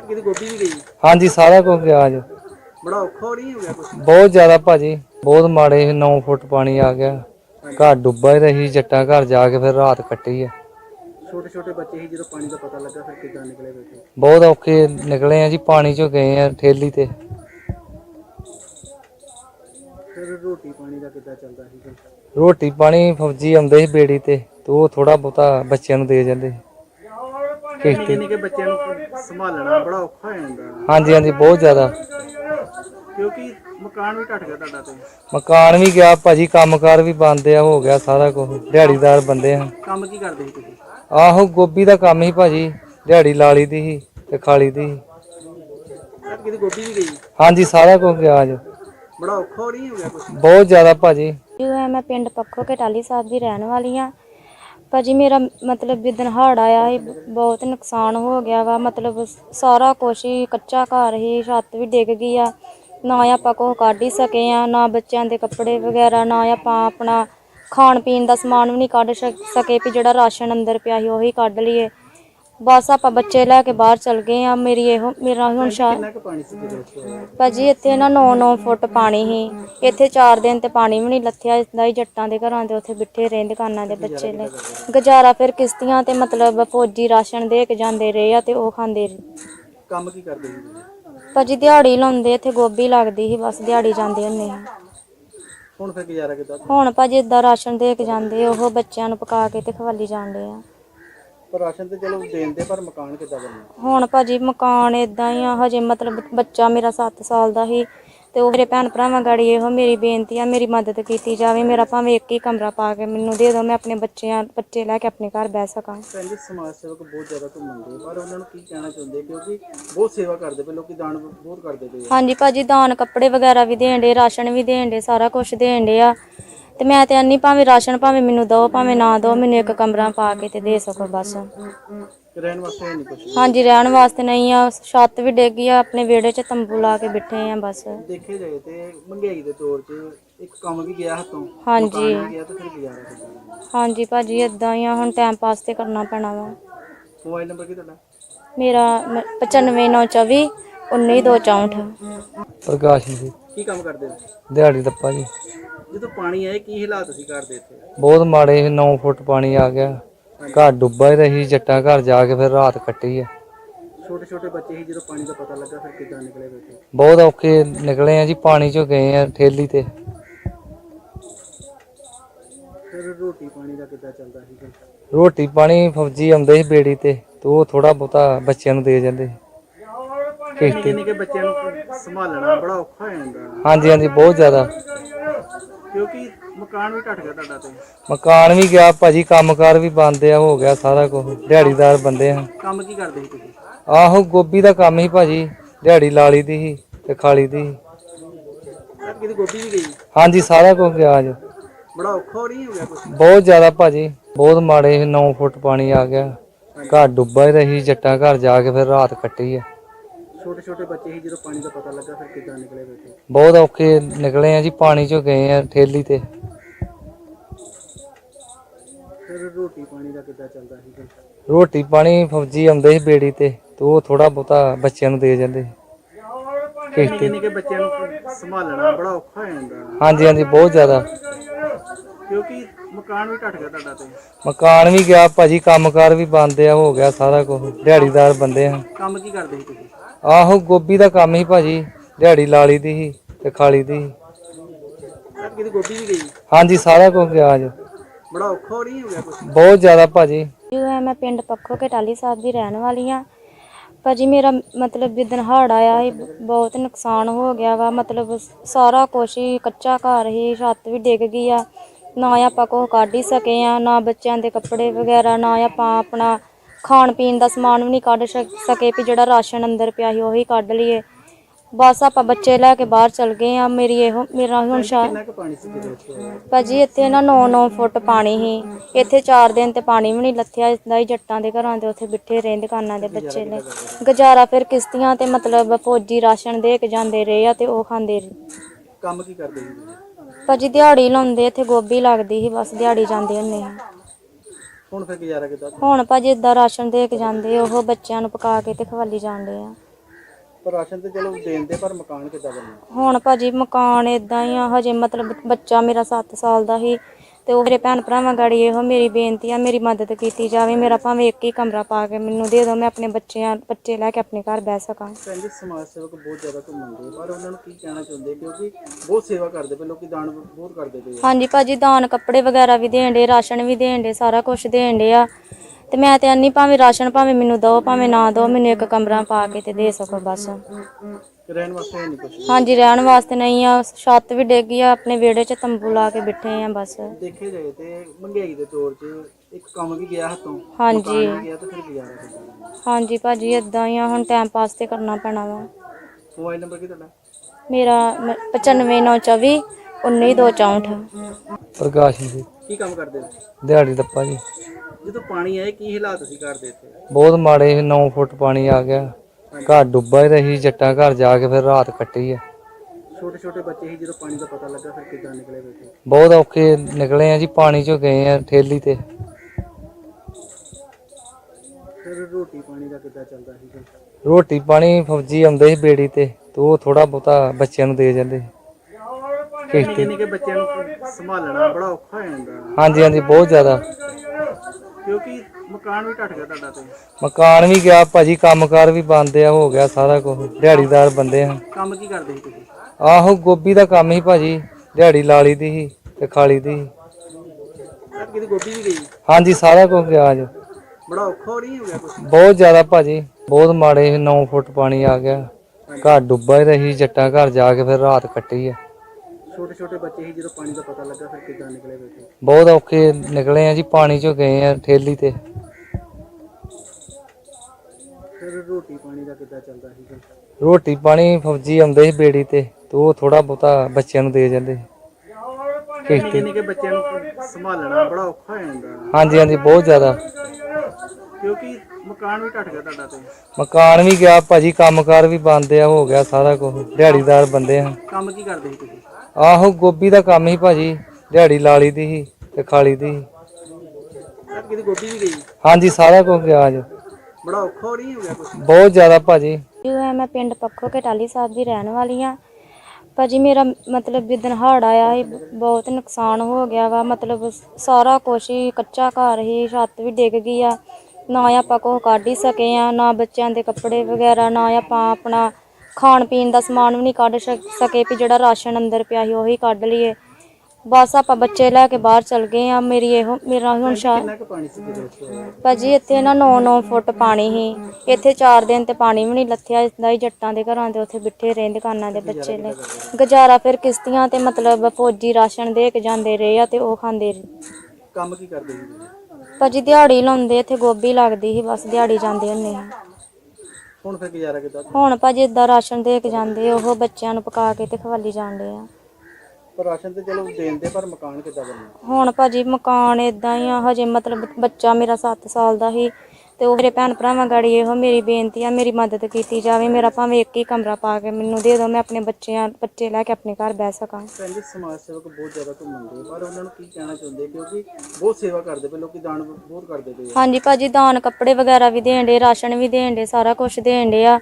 ਕਿਤੇ ਗੋਭੀ ਵੀ ਗਈ? ਹਾਂਜੀ ਸਾਰਾ ਕੁਝ ਗਿਆ ਅੱਜ। ਬੜਾ ਔਖਾ ਹੋ ਨਹੀਂ ਹੋ ਗਿਆ ਕੁਝ ਬਹੁਤ ਜ਼ਿਆਦਾ ਭਾਜੀ। ਬਹੁਤ ਮਾੜੇ 9 ਫੁੱਟ ਪਾਣੀ ਆ ਗਿਆ। ਘਰ ਡੁੱਬਾ ਹੀ ਰਹੀ ਜੱਟਾਂ ਘਰ ਜਾ ਕੇ ਫਿਰ ਰਾਤ ਕੱਟੀ ਆ। ਛੋਟੇ ਛੋਟੇ ਬੱਚੇ ਸੀ ਜਦੋਂ ਪਾਣੀ ਦਾ ਪਤਾ ਲੱਗਾ ਫਿਰ ਕਿੱਦਾਂ ਨਿਕਲੇ ਬੈਠੇ? ਬਹੁਤ ਔਖੇ ਨਿਕਲੇ ਆ ਜੀ ਪਾਣੀ ਚੋਂ ਗਏ ਆ ਠੇਲੀ ਤੇ। ਫਿਰ ਰੋਟੀ ਪਾਣੀ ਦਾ ਕਿੱਦਾਂ ਚੱਲਦਾ ਸੀ ਫਿਰ? ਰੋਟੀ ਪਾਣੀ ਫੌਜੀ ਆਉਂਦੇ ਸੀ ਬੇੜੀ ਤੇ ਤੇ ਉਹ ਥੋੜਾ ਬਹੁਤਾ ਬੱਚਿਆਂ ਨੂੰ ਦੇ ਜਾਂਦੇ ਸੀ। ਨਿੱਕੇ ਕਿਸ਼ਤੀ ਨਿੱਕੇ ਬੱਚਿਆਂ ਨੂੰ ਸੰਭਾਲਣਾ ਬੜਾ ਔਖਾ ਹੋ ਜਾਂਦਾ। ਹਾਂਜੀ ਹਾਂਜੀ ਬਹੁਤ ਜ਼ਿਆਦਾ। ਕਿਉਂਕਿ ਮਕਾਨ ਵੀ ਢੱਟ ਗਿਆ ਤੁਹਾਡਾ ਤੇ। ਮਕਾਨ ਵੀ ਗਿਆ ਭਾਜੀ ਕੰਮਕਾਰ ਵੀ ਬੰਦ ਆ ਹੋ ਗਿਆ ਸਾਰਾ ਕੁਝ ਦਿਹਾੜੀਦਾਰ ਬੰਦੇ ਆ। ਕੰਮ ਕੀ ਕਰਦੇ ਸੀ ਤੁਸੀਂ? ਆਹੋ ਗੋਭੀ ਦਾ ਕੰਮ ਹੀ ਭਾਜੀ ਦਿਹਾੜੀ ਲਾਲੀ ਦੀ ਸੀ ਤੇ ਖਾਲੀ ਦੀ ਸੀ। ਯਾਰ ਕਿਤੇ ਗੋਭੀ ਵੀ ਗਈ? ਹਾਂਜੀ ਸਾਰਾ ਕੁਝ ਗਿਆ ਅੱਜ। ਬੜਾ ਔਖਾ ਹੋ ਨਹੀਂ ਹੋ ਗਿਆ ਕੁਝ ਬਹੁਤ ਜ਼ਿਆਦਾ ਭਾਜੀ। ਜੀ ਮੈਂ ਪਿੰਡ ਪੱਖੋ ਕੇ ਟਾਲੀ ਸਾਹਿਬ ਦੀ ਰਹਿਣ ਵਾਲੀ ਆ ਭਾਜੀ ਮੇਰਾ ਮਤਲਬ ਜਿੱਦਣ ਹੜ੍ਹ ਆਇਆ ਸੀ ਬਹੁਤ ਨੁਕਸਾਨ ਹੋ ਗਿਆ ਵਾ ਮਤਲਬ ਸਾਰਾ ਕੁਛ ਹੀ ਕੱਚਾ ਘਰ ਹੀ ਛੱਤ ਵੀ ਡਿੱਗ ਗਈ ਆ। ਨਾ ਆਪਾਂ ਕੁਛ ਕੱਢ ਹੀ ਸਕੇ ਆ ਨਾ ਬੱਚਿਆਂ ਦੇ ਕੱਪੜੇ ਵਗੈਰਾ ਨਾ ਆਪਾਂ ਆਪਣਾ ਖਾਣ ਪੀਣ ਦਾ ਸਮਾਨ ਵੀ ਨਹੀਂ ਕੱਢ ਸ਼ਕ- ਸਕੇ ਵੀ ਜਿਹੜਾ ਰਾਸ਼ਨ ਅੰਦਰ ਪਿਆ ਸੀ ਉਹੀ ਕੱਢ ਲਈਏ। ਬਸ ਆਪਾਂ ਬੱਚੇ ਲੈ ਕੇ ਬਾਹਰ ਚਲ ਗਏ ਆ ਮੇਰੀ ਇਹੋ ਮੇਰਾ ਹੁਣ ਸ਼ਾ ਕਿੰਨਾ ਕੁ ਪਾਣੀ ਸੀ ਜਿਹਦੇ ਵਿੱਚ ਹੋਇਆ? ਭਾਜੀ ਇੱਥੇ ਨਾ 9-9 ਫੁੱਟ ਪਾਣੀ ਸੀ। ਇੱਥੇ 4 ਦਿਨ ਤੇ ਪਾਣੀ ਵੀ ਨਹੀਂ ਲੱਥਿਆ। ਇਸਦਾ ਹੀ ਜੱਟਾਂ ਦੇ ਘਰਾਂ ਦੇ ਉੱਥੇ ਬਿਠੇ ਰਹੇ ਦੁਕਾਨਾਂ ਦੇ ਬੱਚੇ ਲੈ ਗੁਜ਼ਾਰਾ ਫਿਰ ਕਿਸ਼ਤੀਆਂ ਤੇ ਮਤਲਬ ਫੌਜੀ ਰਾਸ਼ਨ ਦੇ ਕੇ ਜਾਂਦੇ ਰਹੇ ਆ ਤੇ ਉਹ ਖਾਂਦੇ ਰਹੇ। ਕੰਮ ਕੀ ਕਰਦੇ ਸੀ ਤੁਸੀਂ? ਭਾਜੀ ਦਿਹਾੜੀ ਲਾਉਂਦੇ ਇੱਥੇ ਗੋਭੀ ਲੱਗਦੀ ਸੀ। ਬਸ ਦਿਹਾੜੀ ਜਾਂਦੇ ਹੁੰਦੇ ਸੀ। ਹੁਣ ਫਿਰ ਗੁਜ਼ਾਰਾ ਕਿੱਦਾਂ ਹੁਣ ਭਾਜੀ ਇਦਾਂ ਰਾਸ਼ਨ ਦੇ ਕੇ ਜਾਂਦੇ ਉਹ ਬੱਚਿਆਂ ਨੂੰ ਪਕਾ ਕੇ ਤੇ ਖਵਾਲੀ ਜਾਂਦੇ ਆ। ਪਰ ਰਾਸ਼ਨ ਤੇ ਚਲੋ ਦੇਂਦੇ ਪਰ ਮਕਾਨ ਕਿੱਦਾਂ ਬਣਨਾ? ਹੁਣ ਭਾਜੀ ਮਕਾਨ ਇਦਾਂ ਹੀ ਆ ਹਜੇ ਮਤਲਬ ਬੱਚਾ ਮੇਰਾ 7 ਸਾਲ ਦਾ ਸੀ ਤੇ ਉਹ ਮੇਰੇ ਭੈਣ ਭਰਾਵਾਂ ਗਾੜੀ ਇਹੋ ਮੇਰੀ ਬੇਨਤੀ ਆ ਮੇਰੀ ਮਦਦ ਕੀਤੀ ਜਾਵੇ ਮੇਰਾ ਭਾਵੇਂ ਇੱਕ ਹੀ ਕਮਰਾ ਪਾ ਕੇ ਮੈਨੂੰ ਦੇ ਦਿਓ ਮੈਂ ਆਪਣੇ ਬੱਚਿਆਂ ਬੱਚੇ ਲੈ ਕੇ ਆਪਣੇ ਘਰ ਬਹਿ ਸਕਾਂ। ਜੀ ਸਮਾਜ ਸੇਵਕ ਬਹੁਤ ਜ਼ਿਆਦਾ ਘੁੰਮਣਦੇ ਪਰ ਉਹਨਾਂ ਨੂੰ ਕੀ ਕਹਿਣਾ ਚਾਹੁੰਦੇ ਕਿਉਂਕਿ ਬਹੁਤ ਸੇਵਾ ਕਰਦੇ ਪਏ ਲੋਕੀ ਦਾਨ ਬਹੁਤ ਕਰਦੇ ਪਏ ਆ। ਹਾਂਜੀ ਭਾਜੀ ਦਾਨ ਕੱਪੜੇ ਵਗੈਰਾ ਵੀ ਦੇਣ ਦੇ ਰਾਸ਼ਨ ਵੀ ਦੇਣ ਦੇ ਸਾਰਾ ਕੁਝ ਦੇਣ ਦੇ ਆ। ਤੇ ਮੈਂ ਤੇ ਅੰਨੀ ਭਾਵੇਂ ਰਾਸ਼ਨ ਭਾਵੇਂ ਮੈਨੂੰ ਦੋ ਭਾਵੇਂ ਨਾ ਦੋ ਮੈਨੂੰ ਇੱਕ ਕਮਰਾ ਪਾ ਕੇ ਤੇ ਦੇ ਸਕੋ ਬਸ। ਰਹਿਣ ਵਾਸਤੇ ਹੈ ਨਹੀਂ ਕੁਝ ਹਾਂਜੀ ਰਹਿਣ ਵਾਸਤੇ ਨਹੀਂ ਆ। ਛੱਤ ਵੀ ਡਿੱਗ ਗਈ ਆ ਆਪਣੇ ਵਿਹੜੇ 'ਚ ਤੰਬੂ ਲਾ ਕੇ ਬੈਠੇ ਆ ਬਸ। ਦੇਖੇ ਜਾਏ ਤੇ ਮਹਿੰਗਾਈ ਦੇ ਤੌਰ 'ਚ ਇੱਕ ਕੰਮ ਵੀ ਗਿਆ ਹੱਥੋਂ ਹਾਂਜੀ। ਮਕਾਨ ਵੀ ਗਿਆ ਤੇ ਫਿਰ ਗੁਜ਼ਾਰਾ ਕਿੱਦਾਂ ਹਾਂਜੀ ਭਾਜੀ ਇਦਾਂ ਹੀ ਆ ਹੁਣ ਟਾਈਮ ਪਾਸ ਤੇ ਕਰਨਾ ਪੈਣਾ ਵਾ। ਮੋਬਾਈਲ ਨੰਬਰ ਕੀ ਤੁਹਾਡਾ? ਮੇਰਾ 95924 19264 ਪ੍ਰਕਾਸ਼ ਜੀ। ਕੀ ਕੰਮ ਕਰਦੇ ਹੋ? ਦਿਹਾੜੀ ਦੱਪਾ ਜੀ। ਜਦੋਂ ਪਾਣੀ ਆਏ ਕੀ ਹਾਲਾਤ ਸੀ ਘਰ ਦੇ ਇੱਥੇ? ਬਹੁਤ ਮਾੜੇ 9 ਫੁੱਟ ਪਾਣੀ ਆ ਗਿਆ। ਘਰ ਡੁੱਬਾ ਹੀ ਰਹੀ ਜੱਟਾਂ ਘਰ ਜਾ ਕੇ ਫਿਰ ਰਾਤ ਕੱਟੀ ਆ। ਛੋਟੇ ਛੋਟੇ ਬੱਚੇ ਸੀ ਜਦੋਂ ਪਾਣੀ ਦਾ ਪਤਾ ਲੱਗਾ ਫਿਰ ਕਿੱਦਾਂ ਨਿਕਲੇ ਬੈਠੇ ਬਹੁਤ ਔਖੇ ਨਿਕਲੇ ਆ ਜੀ ਪਾਣੀ ਚੋਂ ਗਏ ਆ ਠੇਲੀ ਤੇ। ਫਿਰ ਰੋਟੀ ਪਾਣੀ ਦਾ ਕਿੱਦਾਂ ਚੱਲਦਾ ਸੀ ਫਿਰ? ਰੋਟੀ ਪਾਣੀ ਫੌਜੀ ਆਉਂਦੇ ਸੀ ਬੇੜੀ ਤੇ ਤੇ ਉਹ ਥੋੜਾ ਬਹੁਤਾ ਬੱਚਿਆਂ ਨੂੰ ਦੇ ਜਾਂਦੇ ਸੀ। ਨਿੱਕੇ ਕਿਸ਼ਤੀ ਨਿੱਕੇ ਬੱਚਿਆਂ ਨੂੰ ਸੰਭਾਲਣਾ ਬੜਾ ਔਖਾ ਹੋ ਜਾਂਦਾ। ਹਾਂਜੀ ਹਾਂਜੀ ਬਹੁਤ ਜ਼ਿਆਦਾ। ਕਿਉਂਕਿ ਮਕਾਨ ਵੀ ਢੱਟ ਗਿਆ ਤੁਹਾਡਾ ਤੇ। ਮਕਾਨ ਵੀ ਗਿਆ ਭਾਜੀ ਕੰਮਕਾਰ ਵੀ ਬੰਦ ਆ ਹੋ ਗਿਆ ਸਾਰਾ ਕੁਝ ਦਿਹਾੜੀਦਾਰ ਬੰਦੇ ਆ। ਕੰਮ ਕੀ ਕਰਦੇ ਸੀ ਤੁਸੀਂ? ਆਹੋ ਗੋਭੀ ਦਾ ਕੰਮ ਹੀ ਭਾਜੀ। ਦਿਹਾੜੀ ਲਾਲੀ ਦੀ ਸੀ ਤੇ ਖਾਲੀ ਦੀ ਸੀ। ਯਾਰ ਕਿਤੇ ਗੋਭੀ ਵੀ ਗਈ? ਹਾਂਜੀ ਸਾਰਾ ਕੁਝ ਗਿਆ ਅੱਜ। ਬੜਾ ਔਖਾ ਹੋ ਨਹੀਂ ਹੋ ਗਿਆ ਕੁਝ ਬਹੁਤ ਜ਼ਿਆਦਾ ਭਾਜੀ। ਬਹੁਤ ਮਾੜੇ 9 ਫੁੱਟ ਪਾਣੀ ਆ ਗਿਆ। ਘਰ ਡੁੱਬਾ ਹੀ ਰਹੀ ਜੱਟਾਂ ਘਰ ਜਾ ਕੇ ਫਿਰ ਰਾਤ ਕੱਟੀ ਆ। ਛੋਟੇ ਛੋਟੇ ਬੱਚੇ ਸੀ ਜਦੋਂ ਪਾਣੀ ਦਾ ਪਤਾ ਲੱਗਾ ਫਿਰ ਕਿੱਦਾਂ ਨਿਕਲੇ ਬੈਠੇ ਬਹੁਤ ਔਖੇ ਨਿਕਲੇ ਆ ਜੀ ਪਾਣੀ ਚੋਂ ਗਏ ਆ ਠੇਲੀ ਤੇ। ਫਿਰ ਰੋਟੀ ਪਾਣੀ ਦਾ ਕਿੱਦਾਂ ਚੱਲਦਾ ਸੀ ਫਿਰ? ਰੋਟੀ ਪਾਣੀ ਫੌਜੀ ਆਉਂਦੇ ਸੀ ਬੇੜੀ ਤੇ ਤੇ ਉਹ ਥੋੜਾ ਬਹੁਤਾ ਬੱਚਿਆਂ ਨੂੰ ਦੇ ਜਾਂਦੇ ਸੀ। ਕਿਸ਼ਤੀ ਨਿੱਕੇ ਬੱਚਿਆਂ ਨੂੰ ਸੰਭਾਲਣਾ ਬੜਾ ਔਖਾ ਹੋ ਜਾਂਦਾ। ਹਾਂਜੀ ਹਾਂਜੀ ਬਹੁਤ ਜ਼ਿਆਦਾ। ਕਿਉਂਕਿ ਮਕਾਨ ਵੀ ਢੱਟ ਗਿਆ ਤੁਹਾਡਾ ਤੇ। ਮਕਾਨ ਵੀ ਗਿਆ ਭਾਜੀ ਕੰਮਕਾਰ ਵੀ ਬੰਦ ਆ ਹੋ ਗਿਆ ਸਾਰਾ ਕੁਝ ਦਿਹਾੜੀਦਾਰ ਬੰਦੇ ਆ। ਕੰਮ ਕੀ ਕਰਦੇ ਸੀ ਤੁਸੀਂ? ਆਹੋ ਗੋਭੀ ਦਾ ਕੰਮ ਹੀ ਭਾਜੀ ਦਿਹਾੜੀ ਲਾਲੀ ਦੀ ਸੀ ਤੇ ਖਾਲੀ ਦੀ ਸੀ। ਯਾਰ ਕਿਤੇ ਗੋਭੀ ਵੀ ਗਈ? ਹਾਂਜੀ ਸਾਰਾ ਕੁਝ ਗਿਆ ਅੱਜ। ਬੜਾ ਔਖਾ ਹੋ ਨਹੀਂ ਹੋ ਗਿਆ ਕੁਝ ਬਹੁਤ ਜ਼ਿਆਦਾ ਭਾਜੀ। ਜੀ ਮੈਂ ਪਿੰਡ ਪੱਖੋ ਕੇ ਟਾਲੀ ਸਾਹਿਬ ਦੀ ਰਹਿਣ ਵਾਲੀ ਆ ਭਾਜੀ ਮੇਰਾ ਮਤਲਬ ਜਿੱਦਣ ਹੜ੍ਹ ਆਇਆ ਸੀ ਬਹੁਤ ਨੁਕਸਾਨ ਹੋ ਗਿਆ ਵਾ ਮਤਲਬ ਸਾਰਾ ਕੁਛ ਹੀ ਕੱਚਾ ਘਰ ਹੀ ਛੱਤ ਵੀ ਡਿੱਗ ਗਈ ਆ। ਨਾ ਆਪਾਂ ਕੁਛ ਕੱਢ ਹੀ ਸਕੇ ਆ ਨਾ ਬੱਚਿਆਂ ਦੇ ਕੱਪੜੇ ਵਗੈਰਾ ਨਾ ਆਪਾਂ ਆਪਣਾ ਖਾਣ ਪੀਣ ਦਾ ਸਮਾਨ ਵੀ ਨਹੀਂ ਕੱਢ ਸ਼ਕ- ਸਕੇ ਵੀ ਜਿਹੜਾ ਰਾਸ਼ਨ ਅੰਦਰ ਪਿਆ ਸੀ ਉਹੀ ਕੱਢ ਲਈਏ। ਬਸ ਆਪਾਂ ਬੱਚੇ ਲੈ ਕੇ ਬਾਹਰ ਚਲ ਗਏ ਆ ਮੇਰੀ ਇਹੋ ਮੇਰਾ ਹੁਣ ਸ਼ਾ ਕਿੰਨਾ ਕੁ ਪਾਣੀ ਸੀ ਜਿਹਦੇ ਵਿੱਚ ਭਾਜੀ ਇੱਥੇ ਨਾ 9-9 ਫੁੱਟ ਪਾਣੀ ਸੀ। ਇੱਥੇ 4 ਦਿਨ ਤੇ ਪਾਣੀ ਵੀ ਨਹੀਂ ਲੱਥਿਆ। ਇਦਾਂ ਹੀ ਜੱਟਾਂ ਦੇ ਘਰਾਂ ਦੇ ਉੱਥੇ ਬਿਠੇ ਰਹੇ ਦੁਕਾਨਾਂ ਦੇ ਬੱਚੇ ਨੇ। ਗੁਜ਼ਾਰਾ ਫਿਰ ਕਿਸ਼ਤੀਆਂ ਤੇ ਮਤਲਬ ਫੌਜੀ ਰਾਸ਼ਨ ਦੇ ਕੇ ਜਾਂਦੇ ਰਹੇ ਆ ਤੇ ਉਹ ਖਾਂਦੇ ਰਹੇ। ਕੰਮ ਕੀ ਕਰਦੇ ਸੀ ਤੁਸੀਂ? ਭਾਜੀ ਦਿਹਾੜੀ ਲਾਉਂਦੇ ਇੱਥੇ ਗੋਭੀ ਲੱਗਦੀ ਸੀ। ਬਸ ਦਿਹਾੜੀ ਜਾਂਦੇ ਹੁੰਦੇ ਸੀ ਹੁਣ ਫਿਰ ਗੁਜ਼ਾਰਾ ਕਿੱਦਾਂ ਹੁਣ ਭਾਜੀ ਇਦਾਂ ਰਾਸ਼ਨ ਦੇ ਕੇ ਜਾਂਦੇ ਉਹ ਬੱਚਿਆਂ ਨੂੰ ਪਕਾ ਕੇ ਤੇ ਖਵਾਲੀ ਜਾਂਦੇ ਆ। ਪਰ ਰਾਸ਼ਨ ਤੇ ਚਲੋ ਦੇਂਦੇ ਪਰ ਮਕਾਨ ਕਿੱਦਾਂ ਬਣਨਾ? ਹੁਣ ਭਾਜੀ ਮਕਾਨ ਇਦਾਂ ਹੀ ਆ ਹਜੇ ਮਤਲਬ ਬੱਚਾ ਮੇਰਾ 7 ਸਾਲ ਦਾ ਸੀ ਤੇ ਉਹ ਮੇਰੇ ਭੈਣ ਭਰਾਵਾਂ ਗਾੜੀ ਇਹੋ ਮੇਰੀ ਬੇਨਤੀ ਆ ਮੇਰੀ ਮਦਦ ਕੀਤੀ ਜਾਵੇ ਮੇਰਾ ਭਾਵੇਂ ਇੱਕ ਹੀ ਕਮਰਾ ਪਾ ਕੇ ਮੈਨੂੰ ਦੇ ਦਿਓ ਮੈਂ ਆਪਣੇ ਬੱਚਿਆਂ ਬੱਚੇ ਲੈ ਕੇ ਆਪਣੇ ਘਰ ਬਹਿ ਸਕਾਂ। ਕਹਿੰਦੇ ਸਮਾਜ ਸੇਵਕ ਬਹੁਤ ਜ਼ਿਆਦਾ ਘੁੰਮਣਦੇ ਪਰ ਉਹਨਾਂ ਨੂੰ ਕੀ ਕਹਿਣਾ ਚਾਹੁੰਦੇ? ਕਿਉਂਕਿ ਬਹੁਤ ਸੇਵਾ ਕਰਦੇ ਪਏ ਲੋਕੀ ਦਾਨ ਬਹੁਤ ਕਰਦੇ ਪਏ ਆ। ਹਾਂਜੀ ਭਾਜੀ ਦਾਨ ਕੱਪੜੇ ਵਗੈਰਾ ਵੀ ਦੇਣ ਦੇ ਰਾਸ਼ਨ ਵੀ ਦੇਣ ਦੇ ਸਾਰਾ ਕੁਝ ਦੇਣ ਦੇ ਆ। ਤੇ ਮੈਂ ਤੇ ਅੰਨੀ ਭਾਵੇਂ ਰਾਸ਼ਨ ਭਾਵੇਂ ਮੈਨੂੰ ਦਿਓ ਭਾਵੇਂ ਨਾ ਦਿਓ ਮੈਨੂੰ ਇੱਕ ਕਮਰਾ ਪਾ ਕੇ ਤੇ ਦੇ ਸਕੋ ਬਸ। ਤੇ ਰਹਿਣ ਵਾਸਤੇ ਹੈ ਨਹੀਂ ਕੁਝ ਹਾਂਜੀ ਰਹਿਣ ਵਾਸਤੇ ਨਹੀਂ ਆ। ਛੱਤ ਵੀ ਡਿੱਗੀ ਆ। ਆਪਣੇ ਵਿਹੜੇ 'ਚ ਤੰਬੂ ਲਾ ਕੇ ਬਿਠੇ ਆ ਬਸ। ਦੇਖੇ ਜਾਏ ਤੇ ਮਹਿੰਗਾਈ ਦੇ ਤੌਰ 'ਚ ਇੱਕ ਕੰਮ ਵੀ ਗਿਆ ਹੱਥੋਂ। ਹਾਂਜੀ। ਮਕਾਨ ਵੀ ਗਿਆ ਤੇ ਫਿਰ ਗੁਜ਼ਾਰਾ ਕਿੱਦਾਂ ਹਾਂਜੀ ਭਾਜੀ ਇਦਾਂ ਹੀ ਆ। ਹੁਣ ਟਾਈਮ ਪਾਸ ਤੇ ਕਰਨਾ ਪੈਣਾ ਵਾ। ਮੋਬਾਈਲ ਨੰਬਰ ਕੀ ਤੁਹਾਡਾ? ਮੇਰਾ 95924 19264 ਪ੍ਰਕਾਸ਼ ਜੀ। ਕੀ ਕੰਮ ਕਰਦੇ ਹੋ? ਦਿਹਾੜੀ ਦੱਪਾ ਜੀ। ਜਦੋਂ ਪਾਣੀ ਆਏ ਕੀ ਹਾਲਾਤ ਸੀ ਘਰ ਦੇ ਇੱਥੇ? ਬਹੁਤ ਮਾੜੇ 9 ਫੁੱਟ ਪਾਣੀ ਆ ਗਿਆ। ਘਰ ਡੁੱਬਾ ਹੀ ਰਹੀ ਜੱਟਾਂ ਘਰ ਜਾ ਕੇ ਫਿਰ ਰਾਤ ਕੱਟੀ ਆ। ਛੋਟੇ ਛੋਟੇ ਬੱਚੇ ਸੀ ਜਦੋਂ ਪਾਣੀ ਦਾ ਪਤਾ ਲੱਗਾ ਫਿਰ ਕਿੱਦਾਂ ਨਿਕਲੇ ਬੈਠੇ? ਬਹੁਤ ਔਖੇ ਨਿਕਲੇ ਆ ਜੀ ਪਾਣੀ ਚੋਂ ਗਏ ਆ ਠੇਲੀ ਤੇ। ਫਿਰ ਰੋਟੀ ਪਾਣੀ ਦਾ ਕਿੱਦਾਂ ਚੱਲਦਾ ਸੀ ਫਿਰ? ਰੋਟੀ ਪਾਣੀ ਫੌਜੀ ਆਉਂਦੇ ਸੀ ਬੇੜੀ ਤੇ ਤੇ ਉਹ ਥੋੜਾ ਬਹੁਤਾ ਬੱਚਿਆਂ ਨੂੰ ਦੇ ਜਾਂਦੇ ਸੀ। ਕਿਸ਼ਤੀ ਨਿੱਕੇ ਬੱਚਿਆਂ ਨੂੰ ਸੰਭਾਲਣਾ ਬੜਾ ਔਖਾ ਹੋ ਜਾਂਦਾ। ਹਾਂਜੀ ਹਾਂਜੀ ਬਹੁਤ ਜ਼ਿਆਦਾ। ਕਿਉਂਕਿ ਮਕਾਨ ਵੀ ਗਿਆ ਤੁਹਾਡਾ ਤੇ? ਮਕਾਨ ਵੀ ਗਿਆ ਭਾਜੀ ਕੰਮਕਾਰ ਵੀ ਬੰਦ ਆ ਹੋ ਗਿਆ ਸਾਰਾ ਕੁਝ ਦਿਹਾੜੀਦਾਰ ਬੰਦੇ ਆ। ਕੰਮ ਕੀ ਕਰਦੇ ਸੀ ਤੁਸੀਂ? ਆਹੋ ਗੋਭੀ ਦਾ ਕੰਮ ਹੀ ਭਾਜੀ। ਦਿਹਾੜੀ ਲਾ ਲਈ ਦੀ ਸੀ ਤੇ ਖਾਲੀ ਦੀ ਸੀ। ਸਰ ਕਿਤੇ ਗੋਭੀ ਵੀ ਗਈ? ਹਾਂਜੀ ਸਾਰਾ ਕੁਝ ਗਿਆ ਅੱਜ। ਬੜਾ ਔਖਾ ਹੋ ਨਹੀਂ ਹੋ ਗਿਆ ਕੁਝ ਬਹੁਤ ਜ਼ਿਆਦਾ ਭਾਜੀ। ਬਹੁਤ ਮਾੜੇ 9 ਫੁੱਟ ਪਾਣੀ ਆ ਗਿਆ। ਘਰ ਡੁੱਬਾ ਹੀ ਰਹੀ ਜੱਟਾਂ ਘਰ ਜਾ ਕੇ ਫਿਰ ਰਾਤ ਕੱਟੀ ਆ। ਛੋਟੇ ਛੋਟੇ ਬੱਚੇ ਸੀ ਜਦੋਂ ਪਾਣੀ ਦਾ ਪਤਾ ਲੱਗਾ ਫਿਰ ਕਿੱਦਾਂ ਨਿਕਲੇ ਬੈਠੇ ਬਹੁਤ ਔਖੇ ਨਿਕਲੇ ਆ ਜੀ ਪਾਣੀ ਚੋਂ ਗਏ ਆ ਠੇਲੀ ਤੇ। ਫਿਰ ਰੋਟੀ ਪਾਣੀ ਦਾ ਕਿੱਦਾਂ ਚੱਲਦਾ ਸੀ ਫਿਰ? ਰੋਟੀ ਪਾਣੀ ਫੌਜੀ ਆਉਂਦੇ ਸੀ ਬੇੜੀ ਤੇ ਤੇ ਉਹ ਥੋੜਾ ਬਹੁਤਾ ਬੱਚਿਆਂ ਨੂੰ ਦੇ ਜਾਂਦੇ ਸੀ। ਨਿੱਕੇ ਕਿਸ਼ਤੀ ਨਿੱਕੇ ਬੱਚਿਆਂ ਨੂੰ ਸੰਭਾਲਣਾ ਬੜਾ ਔਖਾ ਹੋ ਜਾਂਦਾ। ਹਾਂਜੀ ਹਾਂਜੀ ਬਹੁਤ ਜ਼ਿਆਦਾ। ਕਿਉਂਕਿ ਮਕਾਨ ਵੀ ਢੱਟ ਗਿਆ ਤੁਹਾਡਾ ਤੇ। ਮਕਾਨ ਵੀ ਗਿਆ ਭਾਜੀ ਕੰਮਕਾਰ ਵੀ ਬੰਦ ਆ ਹੋ ਗਿਆ ਸਾਰਾ ਕੁਝ ਦਿਹਾੜੀਦਾਰ ਬੰਦੇ ਆ। ਕੰਮ ਕੀ ਕਰਦੇ ਸੀ ਤੁਸੀਂ? ਆਹੋ ਗੋਭੀ ਦਾ ਕੰਮ ਹੀ ਭਾਜੀ ਦਿਹਾੜੀ ਲਾ ਲਈ ਦੀ ਸੀ ਤੇ ਦੀ ਸੀ। ਕਿਤੇ ਗੋਭੀ ਵੀ ਗਈ? ਹਾਂਜੀ ਸਾਰਾ ਕੁਝ ਗਿਆ ਅੱਜ। ਬੜਾ ਔਖਾ ਹੋ ਨਹੀਂ ਹੋ ਗਿਆ ਕੁਝ ਬਹੁਤ ਜ਼ਿਆਦਾ ਭਾਜੀ। ਜੋ ਮੈਂ ਪਿੰਡ ਪੱਖੋ ਕੇ ਟਾਲੀ ਸਾਹਿਬ ਦੀ ਰਹਿਣ ਵਾਲੀ ਆ ਭਾਜੀ ਮੇਰਾ ਮਤਲਬ ਜਿੱਦਣ ਹੜ੍ਹ ਆਇਆ ਸੀ ਬਹੁਤ ਨੁਕਸਾਨ ਹੋ ਗਿਆ ਵਾ ਮਤਲਬ ਸਾਰਾ ਕੁਛ ਹੀ ਕੱਚਾ ਘਰ ਹੀ ਛੱਤ ਵੀ ਡਿੱਗ ਗਈ ਆ। ਨਾ ਆਪਾਂ ਕੁਛ ਕੱਢ ਹੀ ਸਕੇ ਆ ਨਾ ਬੱਚਿਆਂ ਦੇ ਕੱਪੜੇ ਵਗੈਰਾ ਨਾ ਆਪਾਂ ਆਪਣਾ ਖਾਣ ਪੀਣ ਦਾ ਸਮਾਨ ਵੀ ਨਹੀਂ ਕੱਢ ਸ਼ਕ- ਸਕੇ ਵੀ ਜਿਹੜਾ ਰਾਸ਼ਨ ਅੰਦਰ ਪਿਆ ਸੀ ਉਹੀ ਕੱਢ ਲਈਏ। ਬਸ ਆਪਾਂ ਬੱਚੇ ਲੈ ਕੇ ਬਾਹਰ ਚਲ ਗਏ ਆ ਮੇਰੀ ਇਹੋ ਮੇਰਾ ਹੁਣ ਸ਼ਾ ਕਿੰਨਾ ਕੁ ਪਾਣੀ ਸੀ ਜਿਹਦੇ ਵਿੱਚ ਭਾਜੀ ਇੱਥੇ ਨਾ 9-9 ਫੁੱਟ ਪਾਣੀ ਸੀ। ਇੱਥੇ 4 ਦਿਨ ਤੇ ਪਾਣੀ ਵੀ ਨਹੀਂ ਲੱਥਿਆ। ਇਦਾਂ ਹੀ ਜੱਟਾਂ ਦੇ ਘਰਾਂ ਦੇ ਉੱਥੇ ਬਿਠੇ ਰਹੇ ਦੁਕਾਨਾਂ ਦੇ ਬੱਚੇ ਨੇ। ਗੁਜ਼ਾਰਾ ਫਿਰ ਕਿਸ਼ਤੀਆਂ ਤੇ ਮਤਲਬ ਫੌਜੀ ਰਾਸ਼ਨ ਦੇ ਕੇ ਜਾਂਦੇ ਰਹੇ ਆ ਤੇ ਉਹ ਖਾਂਦੇ ਰਹੇ। ਕੰਮ ਕੀ ਕਰਦੇ ਸੀ ਤੁਸੀਂ? ਭਾਜੀ ਦਿਹਾੜੀ ਲਾਉਂਦੇ ਇੱਥੇ ਗੋਭੀ ਲੱਗਦੀ ਸੀ। ਬਸ ਦਿਹਾੜੀ ਜਾਂਦੇ ਹੁੰਦੇ ਸੀ ਹੁਣ ਫਿਰ ਗੁਜ਼ਾਰਾ ਕਿੱਦਾਂ ਹੁਣ ਭਾਜੀ ਇਦਾਂ ਰਾਸ਼ਨ ਦੇ ਕੇ ਜਾਂਦੇ ਉਹ ਬੱਚਿਆਂ ਨੂੰ ਪਕਾ ਕੇ ਤੇ ਖਵਾਲੀ ਜਾਂਦੇ ਆ। ਪਰ ਰਾਸ਼ਨ ਤੇ ਚਲੋ ਦੇਂਦੇ ਪਰ ਮਕਾਨ ਕਿੱਦਾਂ ਬਣਨਾ? ਹੁਣ ਭਾਜੀ ਮਕਾਨ ਇਦਾਂ ਹੀ ਆ ਹਜੇ ਮਤਲਬ ਬੱਚਾ ਮੇਰਾ 7 ਸਾਲ ਦਾ ਸੀ ਤੇ ਉਹ ਮੇਰੇ ਭੈਣ ਭਰਾਵਾਂ ਗਾੜੀ ਇਹੋ ਮੇਰੀ ਬੇਨਤੀ ਆ ਮੇਰੀ ਮਦਦ ਕੀਤੀ ਜਾਵੇ ਮੇਰਾ ਭਾਵੇਂ ਇੱਕ ਹੀ ਕਮਰਾ ਪਾ ਕੇ ਮੈਨੂੰ ਦੇ ਦਿਓ ਮੈਂ ਆਪਣੇ ਬੱਚਿਆਂ ਬੱਚੇ ਲੈ ਕੇ ਆਪਣੇ ਘਰ ਬਹਿ ਸਕਾਂ। ਕਹਿੰਦੇ ਸਮਾਜ ਸੇਵਕ ਬਹੁਤ ਜ਼ਿਆਦਾ ਘੁੰਮਣਦੇ ਪਰ ਉਹਨਾਂ ਨੂੰ ਕੀ ਕਹਿਣਾ ਚਾਹੁੰਦੇ? ਕਿਉਂਕਿ ਬਹੁਤ ਸੇਵਾ ਕਰਦੇ ਪਏ ਲੋਕੀ ਦਾਨ ਬਹੁਤ ਕਰਦੇ ਪਏ ਆ। ਹਾਂਜੀ ਭਾਜੀ ਦਾਨ ਕੱਪੜੇ ਵਗੈਰਾ ਵੀ ਦੇਣ ਦੇ ਰਾਸ਼ਨ ਵੀ ਦੇਣ ਦੇ ਸਾਰਾ ਕੁਝ ਦੇਣ ਦੇ ਆ।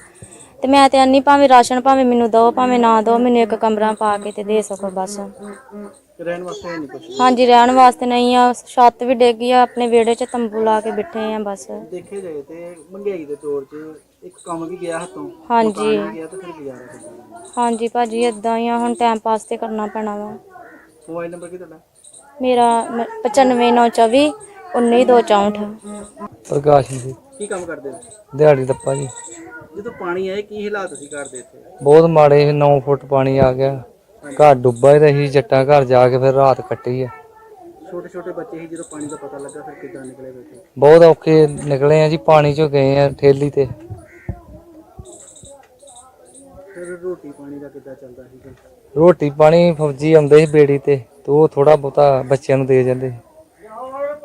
ਤੇ ਮੈਂ ਤੇ ਅੰਨੀ ਭਾਵੇਂ ਰਾਸ਼ਨ ਭਾਵੇਂ ਮੈਨੂੰ ਦਿਓ ਭਾਵੇਂ ਨਾ ਦਿਓ ਮੈਨੂੰ ਇੱਕ ਕਮਰਾ ਪਾ ਕੇ ਤੇ ਦੇ ਸਕੋ ਬਸ। ਤੇ ਰਹਿਣ ਵਾਸਤੇ ਨਹੀਂ ਕੁਝ ਹਾਂਜੀ ਰਹਿਣ ਵਾਸਤੇ ਨਹੀਂ ਆ। ਛੱਤ ਵੀ ਡਿੱਗੀ ਆ। ਆਪਣੇ ਵਿਹੜੇ 'ਚ ਤੰਬੂ ਲਾ ਕੇ ਬਿਠੇ ਆ ਬਸ। ਦੇਖੇ ਜਾਏ ਤੇ ਮਹਿੰਗਾਈ ਦੇ ਤੌਰ 'ਚ ਇੱਕ ਕੰਮ ਵੀ ਗਿਆ ਹੱਥੋਂ? ਹਾਂਜੀ। ਮਕਾਨ ਵੀ ਗਿਆ ਤੇ ਫਿਰ ਗੁਜ਼ਾਰਾ ਕਿੱਦਾਂ? ਹਾਂਜੀ ਭਾਜੀ ਇਦਾਂ ਹੀ ਆ। ਹੁਣ ਟਾਈਮ ਪਾਸ ਤੇ ਕਰਨਾ ਪੈਣਾ ਵਾ। ਮੋਬਾਈਲ ਨੰਬਰ ਕੀ ਤੁਹਾਡਾ? ਮੇਰਾ 95924 19264 ਪ੍ਰਕਾਸ਼ ਜੀ। ਕੀ ਕੰਮ ਕਰਦੇ ਹੋ? ਦਿਹਾੜੀ ਦੱਪਾ ਜੀ। ਜਦੋਂ ਪਾਣੀ ਆਏ ਕੀ ਹਾਲਾਤ ਸੀ ਘਰ ਦੇ ਇੱਥੇ? ਬਹੁਤ ਮਾੜੇ 9 ਫੁੱਟ ਪਾਣੀ ਆ ਗਿਆ। ਘਰ ਡੁੱਬਾ ਹੀ ਰਹੀ ਜੱਟਾਂ ਘਰ ਜਾ ਕੇ ਫਿਰ ਰਾਤ ਕੱਟੀ ਆ। ਛੋਟੇ ਛੋਟੇ ਬੱਚੇ ਸੀ ਜਦੋਂ ਪਾਣੀ ਦਾ ਪਤਾ ਲੱਗਾ ਫਿਰ ਕਿੱਦਾਂ ਨਿਕਲੇ ਬੈਠੇ ਬਹੁਤ ਔਖੇ ਨਿਕਲੇ ਆ ਜੀ ਪਾਣੀ ਚੋਂ ਗਏ ਆ ਠੇਲੀ ਤੇ। ਫਿਰ ਰੋਟੀ ਪਾਣੀ ਦਾ ਕਿੱਦਾਂ ਚੱਲਦਾ ਸੀ ਫਿਰ? ਰੋਟੀ ਪਾਣੀ ਫੌਜੀ ਆਉਂਦੇ ਸੀ ਬੇੜੀ ਤੇ ਤੇ ਉਹ ਥੋੜਾ ਬਹੁਤਾ ਬੱਚਿਆਂ ਨੂੰ ਦੇ ਜਾਂਦੇ ਸੀ।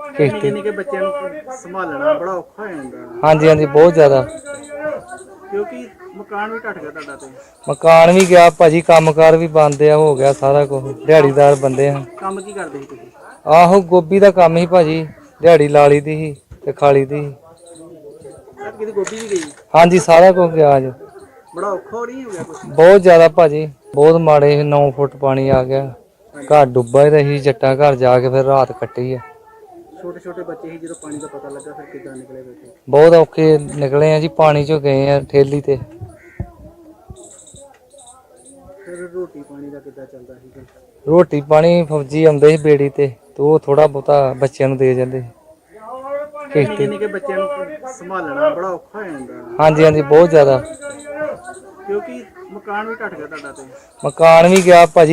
ਨਿੱਕੇ ਕਿਸ਼ਤੀ। ਨਿੱਕੇ ਬੱਚਿਆਂ ਨੂੰ ਸੰਭਾਲਣਾ ਬੜਾ ਔਖਾ ਹੋ ਜਾਂਦਾ। ਹਾਂਜੀ ਹਾਂਜੀ ਬਹੁਤ ਜ਼ਿਆਦਾ। ਕਿਉਂਕਿ ਮਕਾਨ ਵੀ ਗਿਆ ਤੁਹਾਡਾ ਤੇ। ਮਕਾਨ ਵੀ ਗਿਆ ਭਾਜੀ ਕੰਮਕਾਰ ਵੀ ਬੰਦ ਆ ਹੋ ਗਿਆ ਸਾਰਾ ਕੁਝ ਦਿਹਾੜੀਦਾਰ ਬੰਦੇ ਆ। ਕੰਮ ਕੀ ਕਰਦੇ ਸੀ ਤੁਸੀਂ? ਆਹੋ ਗੋਭੀ ਦਾ ਕੰਮ ਹੀ ਭਾਜੀ। ਦਿਹਾੜੀ ਲਾਲੀ ਦੀ ਸੀ ਤੇ ਖਾਲੀ ਦੀ ਸੀ। ਸਰ ਕਿਤੇ ਗੋਭੀ ਵੀ ਗਈ? ਹਾਂਜੀ ਸਾਰਾ ਕੁਝ ਗਿਆ ਅੱਜ। ਬੜਾ ਔਖਾ ਹੋ ਨਹੀਂ ਹੋ ਗਿਆ ਕੁਝ ਬਹੁਤ ਜ਼ਿਆਦਾ ਭਾਜੀ। ਬਹੁਤ ਮਾੜੇ 9 ਫੁੱਟ ਪਾਣੀ ਆ ਗਿਆ। ਘਰ ਡੁੱਬਾ ਹੀ ਰਹੀ ਜੱਟਾਂ ਘਰ ਜਾ ਕੇ ਫਿਰ ਰਾਤ ਕੱਟੀ ਆ। ਛੋਟੇ ਛੋਟੇ ਬੱਚੇ ਸੀ ਜਦੋਂ ਪਾਣੀ ਦਾ ਪਤਾ ਲੱਗਾ ਫਿਰ ਕਿੱਦਾਂ ਨਿਕਲੇ ਬੈਠੇ? ਬਹੁਤ ਔਖੇ ਨਿਕਲੇ ਆ ਜੀ ਪਾਣੀ ਚੋਂ ਗਏ ਆ ਠੇਲੀ ਤੇ। ਫਿਰ ਰੋਟੀ ਪਾਣੀ ਦਾ ਕਿੱਦਾਂ ਚੱਲਦਾ ਸੀ ਫਿਰ? ਰੋਟੀ ਪਾਣੀ ਫੌਜੀ ਆਉਂਦੇ ਸੀ ਬੇੜੀ ਤੇ ਤੇ ਉਹ ਥੋੜਾ ਬਹੁਤਾ ਬੱਚਿਆਂ ਨੂੰ ਦੇ ਜਾਂਦੇ ਸੀ। ਕਿਸ਼ਤੀ ਨਿੱਕੇ ਬੱਚਿਆਂ ਨੂੰ ਸੰਭਾਲਣਾ ਬੜਾ ਔਖਾ ਹੋ ਜਾਂਦਾ। ਹਾਂਜੀ ਹਾਂਜੀ ਬਹੁਤ ਜ਼ਿਆਦਾ। ਕਿਉਂਕਿ ਮਕਾਨ ਵੀ ਢੱਟ ਗਿਆ ਤੁਹਾਡਾ ਤੇ। ਮਕਾਨ ਵੀ ਗਿਆ ਭਾਜੀ